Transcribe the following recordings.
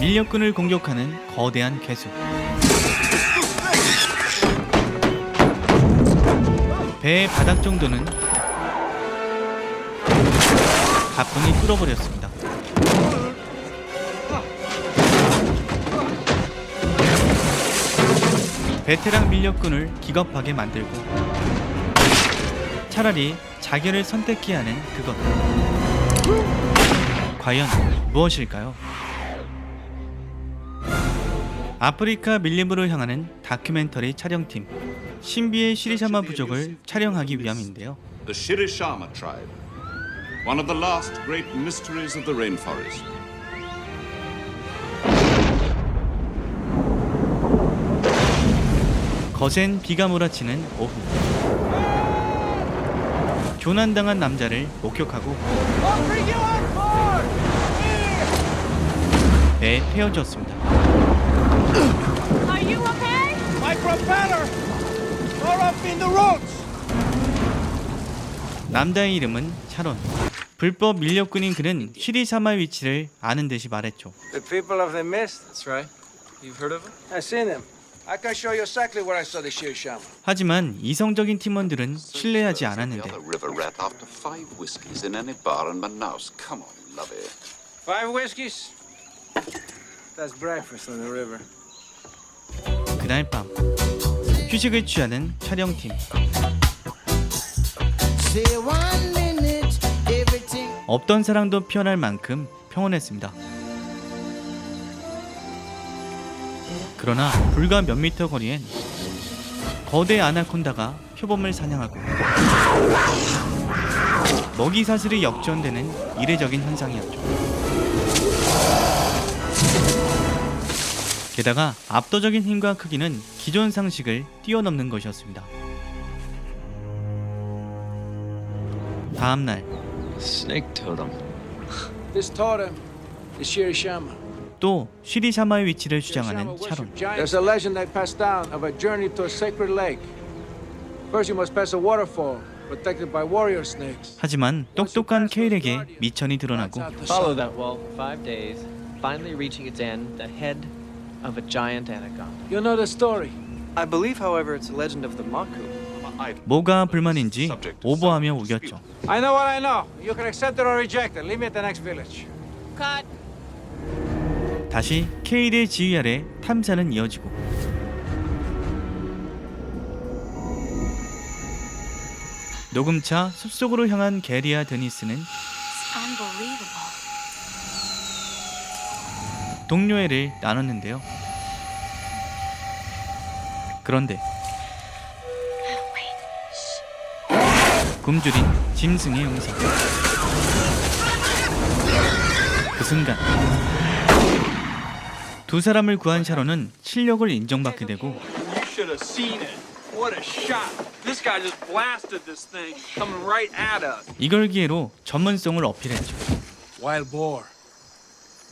밀렵꾼을 공격하는 거대한 괴수. 배의 바닥 정도는 가뿐히 뚫어버렸습니다. 베테랑 밀렵꾼을 기겁하게 만들고 차라리 자결을 선택해야 하는 그것. 과연 무엇일까요? 아프리카 밀림으로 향하는 다큐멘터리 촬영팀 신비의 시리샤마 부족을 촬영하기 위함인데요. The Shirishama tribe, one of the last great mysteries of the rainforest. 거센 비가 몰아치는 오후 교난당한 남자를 목격하고 배에 태워주었습니다. Are you okay? My propeller! Tore up in the roots! 남자의 이름은 샤론. 불법 밀렵꾼인 그는 시리샤마의 위치를 아는 듯이 말했죠. The people of the mist? That's right. You've heard of him? I've seen them. I can show you exactly where I saw the Shirishama. 하지만 이성적인 팀원들은 신뢰하지 The 않았는데 other river rat after five whiskies in any bar in Manaus. Come on, lovey. Five whiskeys? That's breakfast on the river. 그날 밤 휴식을 취하는 촬영팀. 없던 사랑도 피어날 만큼 평온했습니다. 그러나 불과 몇 미터 거리엔 거대 아나콘다가 표범을 사냥하고 먹이 사슬이 역전되는 이례적인 현상이었죠. 게다가 압도적인 힘과 크기는 기존 상식을 뛰어넘는 것이었습니다. 다음 날 Snake totem. This totem is Shirishama. 또 시리샤마의 위치를 주장하는 giants. There's a legend they passed down of a journey to a sacred lake. First you must pass a waterfall protected by warrior snakes. 하지만 똑똑한 케일에게 미천이 드러나고 Follow that wall for five days, finally reaching its end, the head of a giant anaconda. You know the story. I believe, however, it's a legend of the Maku. 뭐가 불만인지 오버하며 우겼죠. I know what I know. You can accept it or reject it. Leave me at the next village. Cut. 다시 케일의 지휘 아래 탐사는 이어지고 녹음차 숲속으로 향한 게리아 드니스는 Unbelievable. 동료애를 나눴는데요. 그런데 굶주린 짐승의 음성. 그 순간 두 사람을 구한 샤론은 실력을 인정받게 되고. 이걸 기회로 전문성을 어필했죠.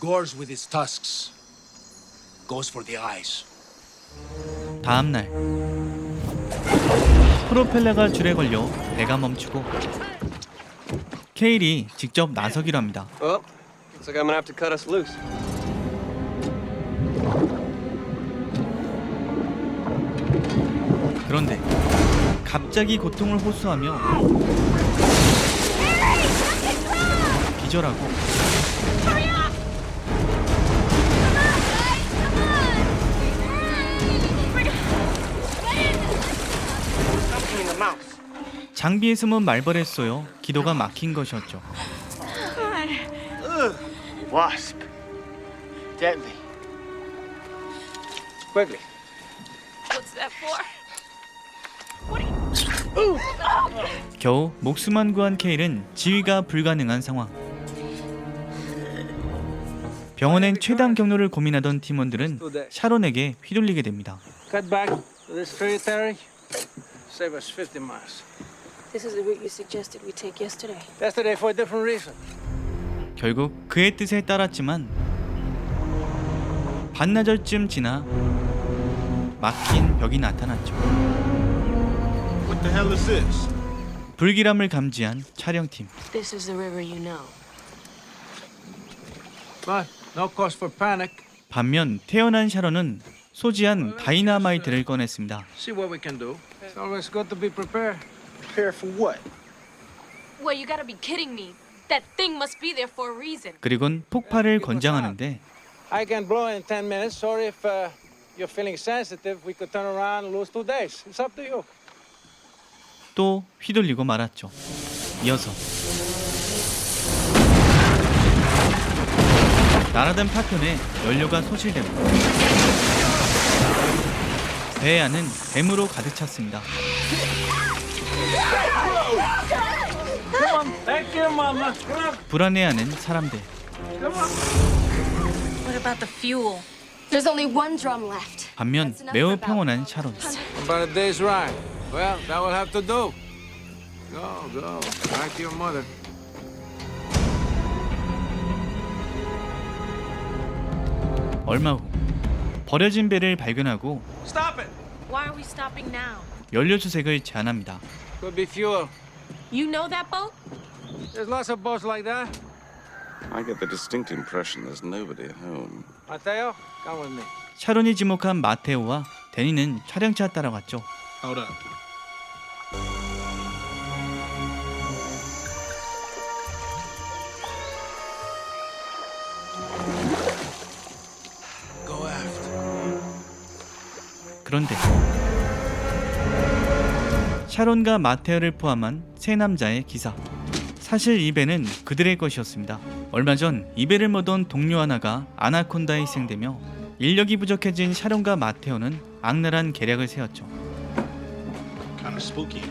Gores with its tusks. Goes for the eyes. 다음 날 프로펠러가 줄에 걸려 배가 멈추고 케일이 직접 나서기로 합니다. Well, looks like I'm gonna have to cut us loose. 그런데 갑자기 고통을 호소하며 기절하고 장비에 숨은 말벌에 쏘여 기도가 막힌 것이었죠. Wasp. Deadly. Quickly. What's that for? 겨우 목숨만 구한 케일은 지휘가 불가능한 상황. 병원엔 최단 경로를 고민하던 팀원들은 샤론에게 휘둘리게 됩니다. Cut back to this tributary. Save us 50 miles. This is the route you suggested we take yesterday. Yesterday for a different reason. 결국 그의 뜻에 따랐지만 반나절쯤 지나 막힌 벽이 나타났죠. What the hell is this? 불길함을 감지한 촬영팀. This is the river you know. But no cause for panic. 반면 태어난 샤론은 소지한 다이나마이트를 꺼냈습니다. See what we can do. It's always good to be prepared. Prepare for what? Well, you gotta be kidding me. That thing must be there for a reason. 그리곤 폭발을 권장하는데 I can blow in 10 minutes. Sorry if uh, you're feeling sensitive. We could turn around and lose two days. It's up to you. 또 휘둘리고 말았죠. 이어서 날아든 파편에 연료가 소실되고 배 안은 뱀으로 가득 찼습니다. 불안해하는 사람들. What about the fuel? There's only one drum left. 반면 매우 평온한 샤론. About a day's ride. Well, that will have to do. Go, go. Back to your mother. 얼마 후 버려진 배를 발견하고 Stop it! Why are we stopping now? 연료 수색을 제안합니다. Could be fuel. You know that boat? There's lots of boats like that. I get the distinct impression there's nobody at home. Mateo, come with me. 샤론이 지목한 마테오와 데니는 촬영차 따라갔죠. Hold up. Go aft. 그런데 샤론과 마테오를 포함한 세 남자의 기사. 사실 이 배는 그들의 것이었습니다. 얼마 전이 배를 모던 동료 하나가 아나콘다에 희생되며 인력이 부족해진 샤론과 마테오는 악랄한 계략을 세웠죠. Kind of spooky.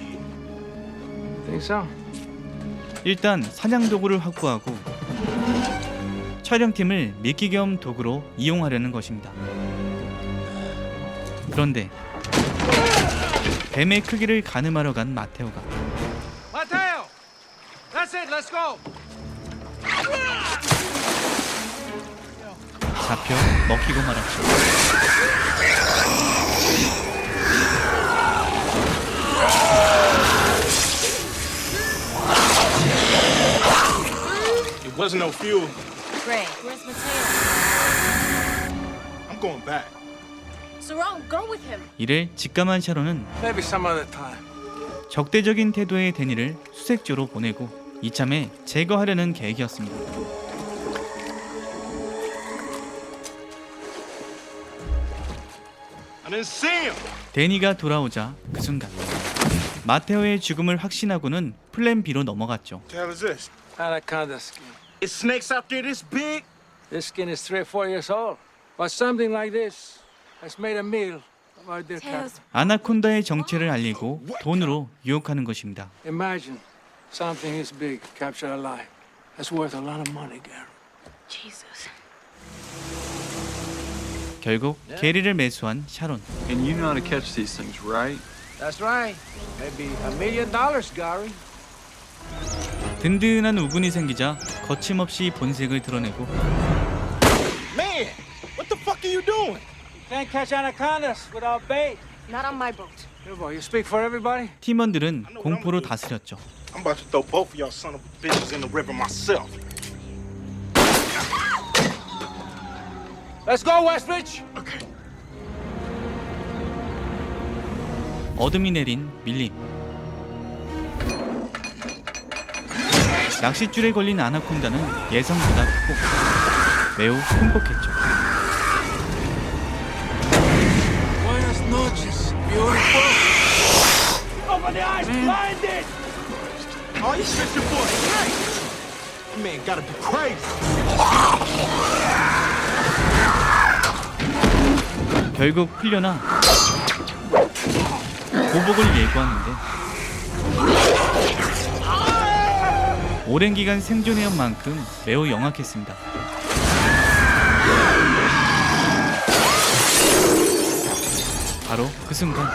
Think so? 일단 사냥 도구를 확보하고 촬영팀을 미끼 겸 도구로 이용하려는 것입니다. 그런데 뱀의 크기를 가늠하러 간 마테오가 Mateo! That's it, let's go! 잡혀 먹히고 말았죠. It wasn't no fuel. Greg, where's Mateo? I'm going back. Saron, go with him. 이를 직감한 샤론은 Maybe some other time. 적대적인 태도의 데니를 수색조로 보내고 이참에 제거하려는 계획이었습니다. I didn't see him. 데니가 돌아오자 그 순간 마테오의 죽음을 확신하고는 플랜 B로 넘어갔죠. What the hell is this? Anaconda skin. It's snakes out there this big? This skin is three or four years old. But something like this has made a meal of our dear captain. Mateo's 아나콘다의 정체를 알리고 돈으로 유혹하는 것입니다. Imagine something this big captured alive. That's worth a lot of money, Gary. Jesus. 결국 게리를 매수한 샤론. And you know how to catch these things, right? That's right. Maybe a million dollars, Gary. 든든한 우군이 생기자 거침없이 본색을 드러내고 Man, what the fuck are you doing? Can't catch anacondas without bait. Not on my boat. Here, boy, you speak for everybody? 팀원들은 공포로 다스렸죠. I'm about to throw both of y'all son of bitches in the river myself. Let's go, Westridge! Okay. 어둠이 내린 밀림. 낚싯줄에 걸린 아나콘다는 예상보다 크고 매우 흉폭했죠. The eyes, blinded! Oh, you for a snake? That man gotta be crazy. 결국 풀려나 보복을 예고하는데 오랜 기간 생존해온 만큼 매우 영악했습니다. 바로 그 순간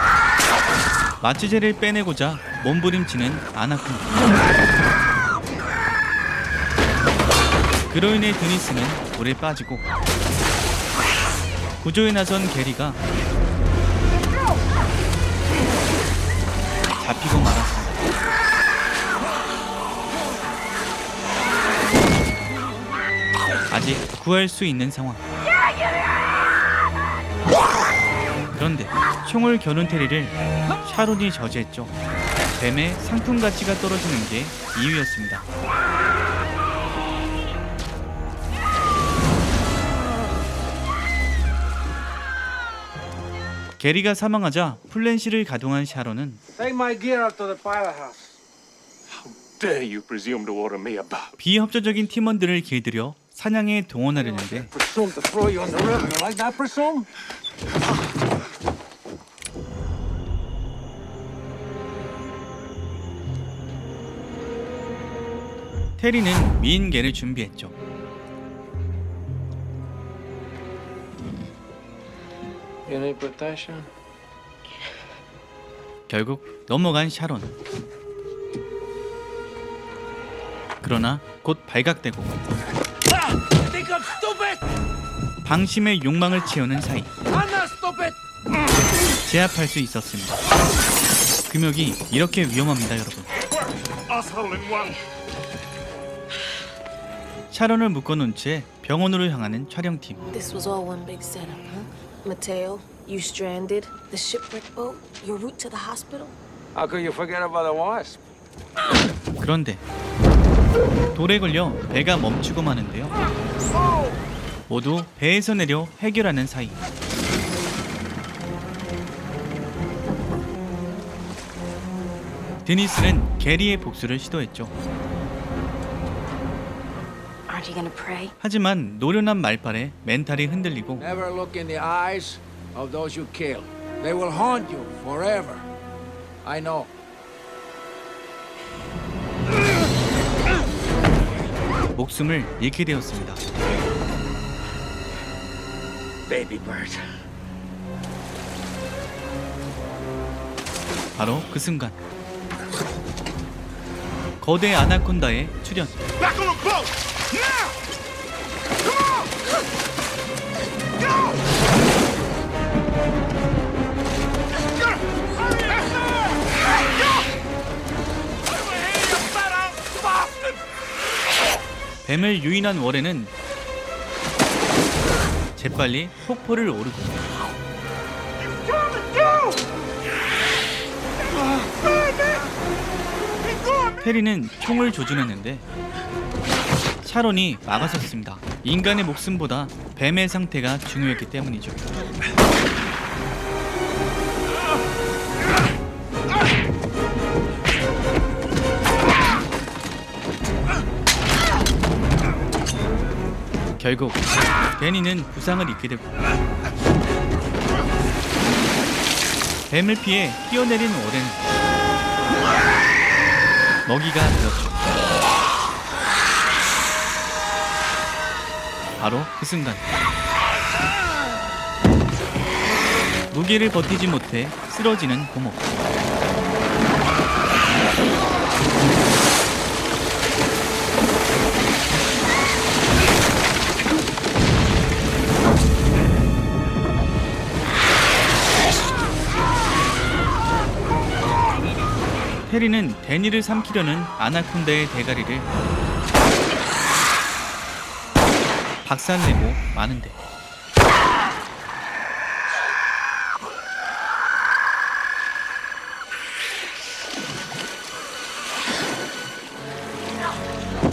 마취제를 빼내고자 몸부림치는 아나콘다. 그로 인해 드니스는 물에 빠지고 구조에 나선 게리가 잡히고 말았습니다. 아직 구할 수 있는 상황. 그런데 총을 겨눈 테리를 샤론이 저지했죠. 뱀의 상품 가치가 떨어지는 게 이유였습니다. 게리가 사망하자 플랜시를 가동한 샤론은? 비협조적인 팀원들을 길들여 사냥에 동원하려는데 테리는 미인계를 준비했죠. 결국 넘어간 샤론. 그러나 곧 발각되고? 방심의 욕망을 채우는 사이! 제압할 수 있었습니다. 금욕이 이렇게 위험합니다, 여러분. 샤론을 묶어놓은 채 병원으로 향하는 촬영팀. This was all one big setup, huh? Mateo, you stranded. The shipwreck boat. Your route to the hospital. How could you forget about the wasp? 그런데 돌에 걸려 배가 멈추고 마는데요. 모두 배에서 내려 해결하는 사이 드니스는 게리의 복수를 시도했죠. 하지만 노련한 말빨에 멘탈이 흔들리고 Never look in the eyes of those you kill. They will haunt you forever. I know. 목숨을 잃게 되었습니다. Baby bird. 바로 그 순간 거대 아나콘다의 출현. 뱀을 유인한 월에는 재빨리 폭포를 오르고 테리는 총을 조준했는데 샤론이 막아섰습니다. 인간의 목숨보다 뱀의 상태가 중요했기 때문이죠. 결국 데니는 부상을 입게 되고 뱀을 피해 뛰어내린 오렌 먹이가 되었죠. 바로 그 순간 무게를 버티지 못해 쓰러지는 고목. 테리는 데니를 삼키려는 아나콘다의 대가리를 박살내고 마는데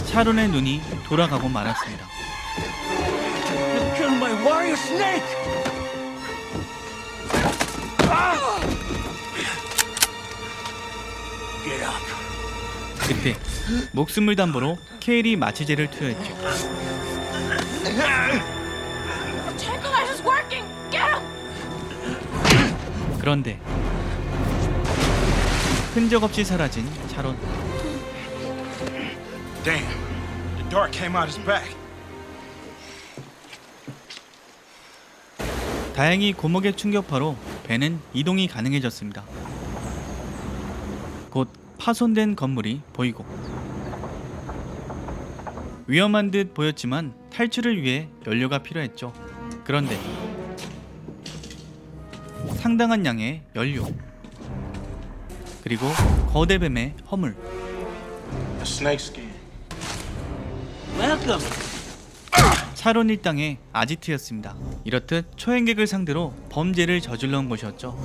샤론의 눈이 돌아가고 말았습니다. 그때 목숨을 담보로 케일이 마취제를 투여했죠. 그런데 흔적 없이 사라진 샤론. Damn. The dart came out his back. 다행히 고목의 충격파로 배는 이동이 가능해졌습니다. 곧 파손된 건물이 보이고 위험한 듯 보였지만 탈출을 위해 연료가 필요했죠. 그런데 상당한 양의 연료 그리고 거대 뱀의 허물. 샤론 일당의 아지트였습니다. 이렇듯 초행객을 상대로 범죄를 저질러 온 것이었죠.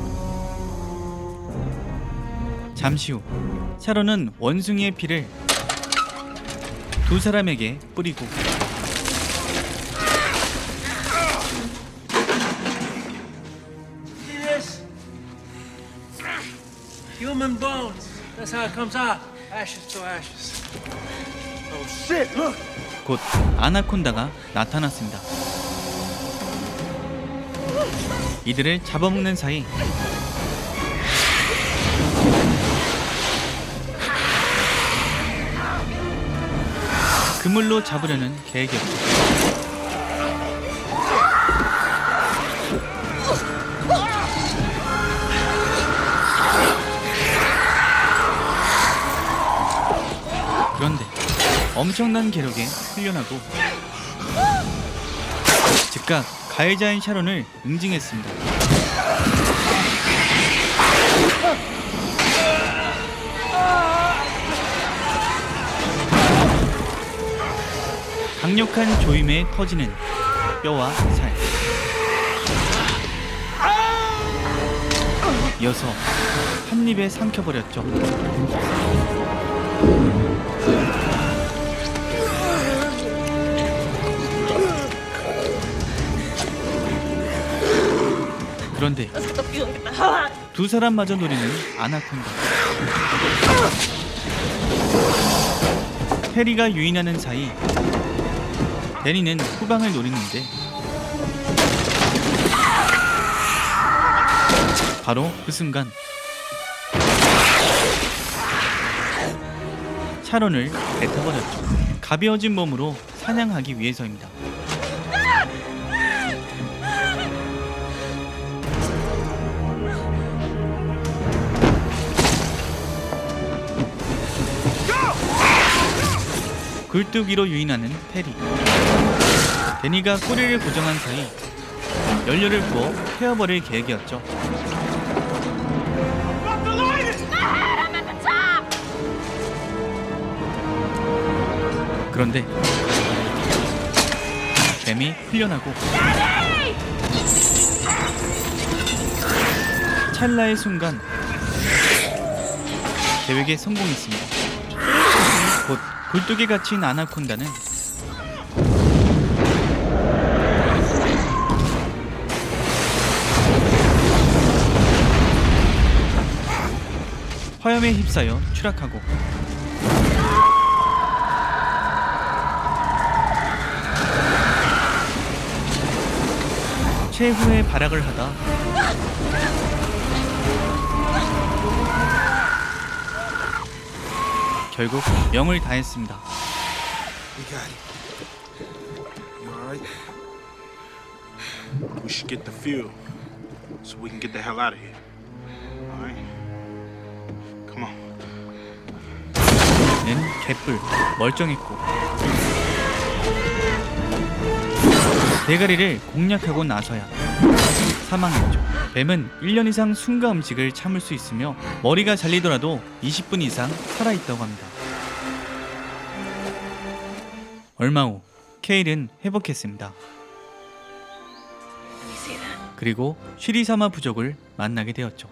잠시 후 샤론은 원숭이의 피를 두 사람에게 뿌리고. Human bones. That's how it comes out. Ashes to ashes. Oh shit! Look. 곧 아나콘다가 나타났습니다. 이들을 잡아먹는 사이 그물로 잡으려는 계획이었죠. 그런데 엄청난 괴력에 훈련하고 즉각 가해자인 샤론을 응징했습니다. 강력한 조임에 터지는 뼈와 살. 이어서 한 입에 삼켜버렸죠. 그런데 두 사람마저 노리는 아나콘다. 해리가 유인하는 사이 데니는 후방을 노리는데 바로 그 순간 샤론을 뱉어버렸죠. 가벼워진 몸으로 사냥하기 위해서입니다. 굴뚝위로 유인하는 페리. 데니가 꼬리를 고정한 사이 연료를 부어 태워버릴 계획이었죠. 그런데 뱀이 풀려나고 찰나의 순간 계획에 성공했습니다. 곧 굴뚝에 갇힌 아나콘다는 화염에 휩싸여 추락하고 최후의 발악을 하다 결국 명을 다했습니다. We got it. You alright? We should get the fuel so we can get the hell out of here. Alright? Come on. 는 개뿔 멀쩡했고 대가리를 공략하고 나서야 사망했죠. 뱀은 1년 이상 순가 음식을 참을 수 있으며 머리가 잘리더라도 20분 이상 살아있다고 합니다. 얼마 후 케일은 회복했습니다. 그리고 쉬리사마 부족을 만나게 되었죠.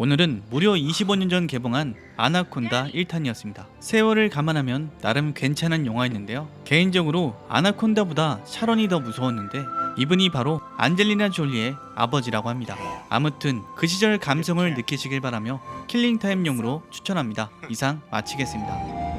오늘은 무려 25년 전 개봉한 아나콘다 1탄이었습니다. 세월을 감안하면 나름 괜찮은 영화였는데요. 개인적으로 아나콘다보다 샤론이 더 무서웠는데 이분이 바로 안젤리나 졸리의 아버지라고 합니다. 아무튼 그 시절 감성을 느끼시길 바라며 킬링타임용으로 추천합니다. 이상 마치겠습니다.